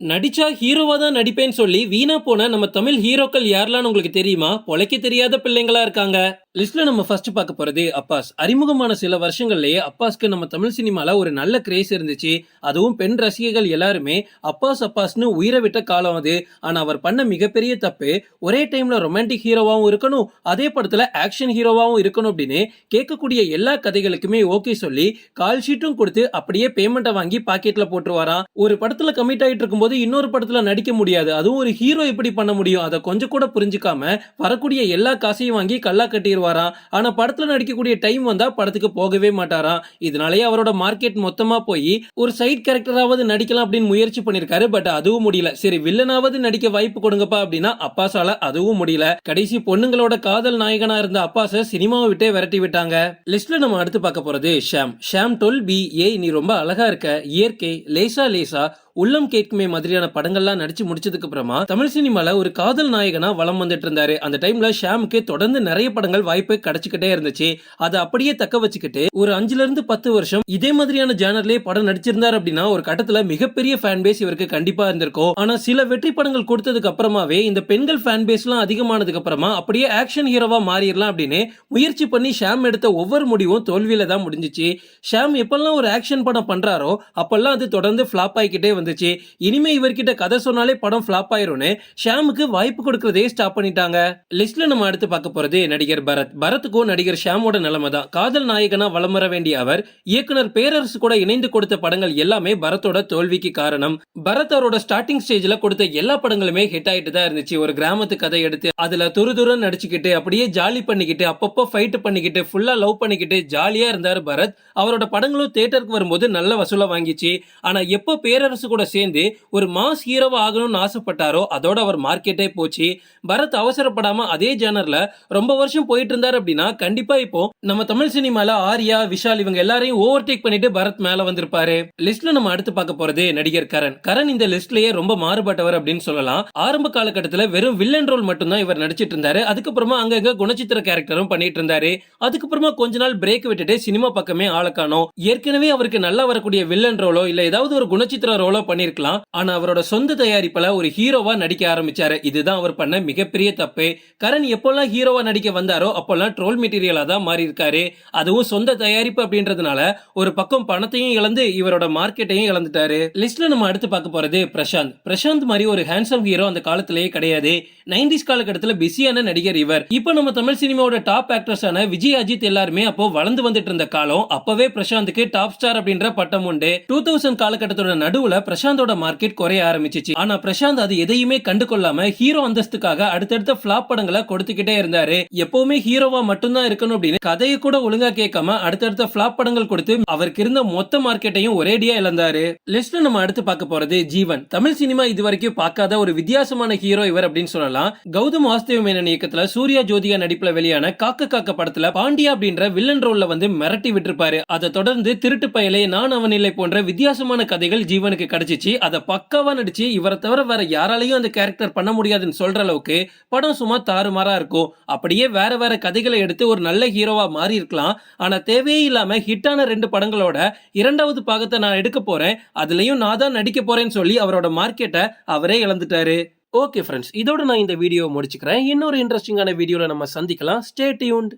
நடிச்சா ஹீரோவாக தான் நடிப்பேன்னு சொல்லி வீணா போன நம்ம தமிழ் ஹீரோக்கள் யாரெல்லாம் உங்களுக்கு தெரியுமா? பொழைக்க தெரியாத பிள்ளைங்களா இருக்காங்க. லிஸ்ட்ல நம்ம ஃபர்ஸ்ட் பார்க்க போறது அப்பாஸ். அறிமுகமான சில வருஷங்கள்லயே அப்பாஸ்க்கு நம்ம தமிழ் சினிமால ஒரு நல்ல கிரேஸ் இருந்துச்சு. அதுவும் பெண் ரசிகைகள் எல்லாருமே அப்பாஸ் அப்பாஸ்னு உயிரை விட்ட காலம் அது. ஆனா அவர் பண்ண மிகப்பெரிய தப்பு ஒரே டைம்ல ரொமான்டிக் ஹீரோவாகவும் இருக்கணும் அதே படத்துல ஆக்ஷன் ஹீரோவாகவும் இருக்கணும் அப்படின்னு கேட்கக்கூடிய எல்லா கதைகளுக்குமே ஓகே சொல்லி கால் ஷீட்டும் கொடுத்து அப்படியே பேமெண்ட்டை வாங்கி பாக்கெட்ல போட்டுருவாராம். ஒரு படத்துல கமிட் ஆயிட்டு இருக்கும்போது இன்னொரு படத்துல நடிக்க முடியாது. அதுவும் ஒரு ஹீரோ எப்படி பண்ண முடியும். அதை கொஞ்சம் கூட புரிஞ்சுக்காம வரக்கூடிய எல்லா காசையும் வாங்கி கல்லா கட்டிடுவாராம் ஆனா படத்துல நடிக்கக்கூடிய டைம் வந்தா படத்துக்கு போகவே மாட்டாராம் இதனாலேயே அவரோட மார்க்கெட் மொத்தமா போய் ஒரு சைட் கேரக்டராவது நடிக்கலாம் அப்படின்னு முயற்சி பண்ணிருக்காரு பட் அதுவும் முடியல. சரி வில்லனாவது நடிக்க வாய்ப்பு கொடுங்கப்பா அப்படின்னா அப்பாசால அதுவும் முடியல. கடைசி பொண்ணுங்களோட காதல் நாயகனா இருந்த அப்பாஸ சினிமாவை விட்டே விரட்டி விட்டாங்க. லிஸ்ட்ல நம்ம அடுத்து பார்க்க போறது ஷாம். ஷாம் டொல் பி ஏ நீ ரொம்ப அழகா இருக்க. இயற்கை லேசா லேசா உள்ளம் கேட்குமே மாதிரியான படங்கள்லாம் நடிச்சு முடிச்சதுக்கு அப்புறமா தமிழ் சினிமால ஒரு காதல் நாயகனா வளம் வந்துட்டு இருந்தாரு. அந்த டைம்ல ஷாமுக்கு தொடர்ந்து நிறைய படங்கள் வாய்ப்பு கிடைச்சுக்கிட்டே இருந்துச்சு. அதை அப்படியே தக்க வச்சுக்கிட்டு ஒரு அஞ்சுல இருந்து பத்து வருஷம் இதே மாதிரியான ஜேனர்லயே படம் நடிச்சிருந்தார் அப்படின்னா ஒரு கட்டத்துல மிகப்பெரிய ஃபேன் பேஸ் இவருக்கு கண்டிப்பா இருந்திருக்கும். ஆனா சில வெற்றி படங்கள் கொடுத்ததுக்கு அப்புறமாவே இந்த பெண்கள் ஃபேன் பேஸ் எல்லாம் அதிகமானதுக்கு அப்புறமா அப்படியே ஆக்ஷன் ஹீரோவா மாறிடலாம் அப்படின்னு முயற்சி பண்ணி ஷாம் எடுத்த ஒவ்வொரு முடிவும் தோல்வியில தான் முடிஞ்சிச்சு. ஷாம் எப்பெல்லாம் ஒரு ஆக்ஷன் படம் பண்றாரோ அப்பெல்லாம் அது தொடர்ந்து ஃபிளாப் ஆகிக்கிட்டே வந்து இருந்துச்சு இனிமே இவர்கிட்ட கதை சொன்னாலே படம் ஃபிளாப் ஆயிரும்னு ஷாமுக்கு வாய்ப்பு கொடுக்கறதே ஸ்டாப் பண்ணிட்டாங்க. லிஸ்ட்ல நம்ம அடுத்து பார்க்க போறது நடிகர் பரத். பரத்துக்கும் நடிகர் ஷாமோட நிலைமை தான் காதல் நாயகனா வலம் வர வேண்டிய அவர் இயக்குனர் பேரரசு கூட இணைந்து கொடுத்த படங்கள் எல்லாமே பரத்தோட தோல்விக்கு காரணம். பரத் அவரோட ஸ்டார்டிங் ஸ்டேஜ்ல கொடுத்த எல்லா படங்களுமே ஹிட் ஆயிட்டு தான் இருந்துச்சு. ஒரு கிராமத்து கதை எடுத்து அதுல துரு துருன்னு நடிச்சுக்கிட்டு அப்படியே ஜாலி பண்ணிக்கிட்டு அப்பப்போ ஃபைட் பண்ணிக்கிட்டு ஃபுல்லா லவ் பண்ணிக்கிட்டு ஜாலியா இருந்தாரு பரத். அவரோட படங்களும் தேட்டருக்கு வரும்போது நல்ல வசூலா வாங்கிச்சு. ஆனா எப்போ பேரரசு கூட சேர்ந்து ஒரு மாஸ் ஹீரோவா ஆகணும்னு ஆசைப்பட்டாரோ அதோட அவர் மார்க்கெட்டே போச்சு. பரத் அவசரப்படாம அதே ஜேனர்ல ரொம்ப வருஷம் போயிட்டு இருந்தாரு அப்படின்னா கண்டிப்பா இப்போ நம்ம தமிழ் சினிமால ஆர்யா விஷால் இவங்க எல்லாரையும் ஓவர்டேக் பண்ணிட்டு பரத் மேல வந்திருப்பாரு. லிஸ்ட்ல நம்ம அடுத்து பார்க்க போறது நடிகர் கரண். கரண் இந்த லிஸ்ட்லயே ரொம்ப மாறுபட்டவர் அப்படின்னு சொல்லலாம். ஆரம்ப காலகட்டத்துல வெறும் வில்லன் ரோல் மட்டும்தான் இவர் நடிச்சிட்டு இருந்தாரு. அதுக்கப்புறமா அங்கங்க குணச்சித்திர கேரக்டரும் பண்ணிட்டு இருந்தாரு. அதுக்கப்புறமா கொஞ்ச நாள் பிரேக் விட்டுட்டு சினிமா பக்கமே ஆள காணோம். ஏற்கனவே அவருக்கு நல்லா வரக்கூடிய வில்லன் ரோலோ இல்ல ஏதாவது ஒரு குணச்சித்திர ரோலோ பண்ணிருக்கலாம். ஆனா அவரோட சொந்த தயாரிப்புல ஒரு ஹீரோவா நடிக்க ஆரம்பிச்சாரு. இதுதான் அவர் பண்ண மிகப்பெரிய தப்பு. கரண் எப்போல்லாம் ஹீரோவா நடிக்க வந்தாரோ அப்போல்லாம் ட்ரோல் மெட்டீரியலா தான் மாறி இருக்காரு அதுவும் சொந்த தயாரிப்பு அப்படின்றதுனால ஒரு பக்கம் பணத்தையும் இழந்து இவரோட மார்க்கெட்டையும் இழந்துட்டாரு. லிஸ்ட்ல நம்ம அடுத்து பார்க்க போறது பிரசாந்த். பிரசாந்த் மாதிரி ஒரு ஹேண்ட்ஸம் ஹீரோ அந்த காலத்திலேயே கிடையாது. நைன்டிஸ் காலகட்டத்துல பிஸியான நடிகர் இவர். இப்போ நம்ம தமிழ் சினிமாவோட டாப் ஆக்டர்ஸான விஜய் அஜித் எல்லாருமே அப்போ வளர்ந்து வந்துட்டு இருந்த காலம் அப்பவே பிரசாந்துக்கு டாப் ஸ்டார் அப்படின்ற பட்டம் உண்டு. டூ தௌசண்ட் காலகட்டத்தோட நடுவுல பிரசாந்தோட மார்க்கெட் குறைய ஆரம்பிச்சிச்சு. ஆனா பிரசாந்த் அது எதையுமே கண்டு கொள்ளாம ஹீரோ அந்தஸ்துக்காக அடுத்தடுத்த பிளாப் படங்களை கொடுத்துக்கிட்டே இருந்தாரு. எப்பவுமே ஹீரோவா மட்டும்தான் இருக்கணும் அப்படின்னு கதையை கூட ஒழுங்கா கேட்காம அடுத்தடுத்த பிளாப் படங்கள் கொடுத்து அவருக்கு இருந்த மொத்த மார்க்கெட்டையும் ஒரேடியா இழந்தாரு. லிஸ்ட்ல நம்ம அடுத்து பார்க்க போறது ஜீவன். தமிழ் சினிமா இது வரைக்கும் பார்க்காத ஒரு வித்தியாசமான ஹீரோ இவர் அப்படின்னு சொல்லலாம். கௌதம் வாஸ்தவ மேனன் இயக்கத்துல சூர்யா ஜோதியா நடிப்புல வெளியான காக்க காக்க படத்துல பாண்டியா அப்படின்ற வில்லன் ரோல்ல வந்து மிரட்டி விட்டுருப்பாரு. அதை தொடர்ந்து திருட்டு பயலே நான் அவன் இல்லை போன்ற வித்தியாசமான கதைகள் ஜீவனுக்கு கிடைச்சிச்சு. அதை பக்காவா நடிச்சு இவரை தவிர வேற யாராலையும் அந்த கேரக்டர் பண்ண முடியாதுன்னு சொல்ற அளவுக்கு படம் சும்மா தாறுமாறா இருக்கும். அப்படியே வேற வேற கதைகளை எடுத்து ஒரு நல்ல ஹீரோவா மாறி இருக்கலாம். ஆனா தேவையே இல்லாம ஹிட்டான ரெண்டு படங்களோட இரண்டாவது பாகத்தை நான் எடுக்க போறேன். அதுலயும் நான் தான் நடிக்க போறேன்னு சொல்லி அவரோட மார்க்கெட்டை அவரே இழந்துட்டாரு. ஓகே ஃப்ரெண்ட்ஸ் இதோட நான் இந்த வீடியோ முடிச்சுக்கிறேன். இன்னொரு இன்ட்ரெஸ்டிங்கான வீடியோவில் நம்ம சந்திக்கலாம். Stay tuned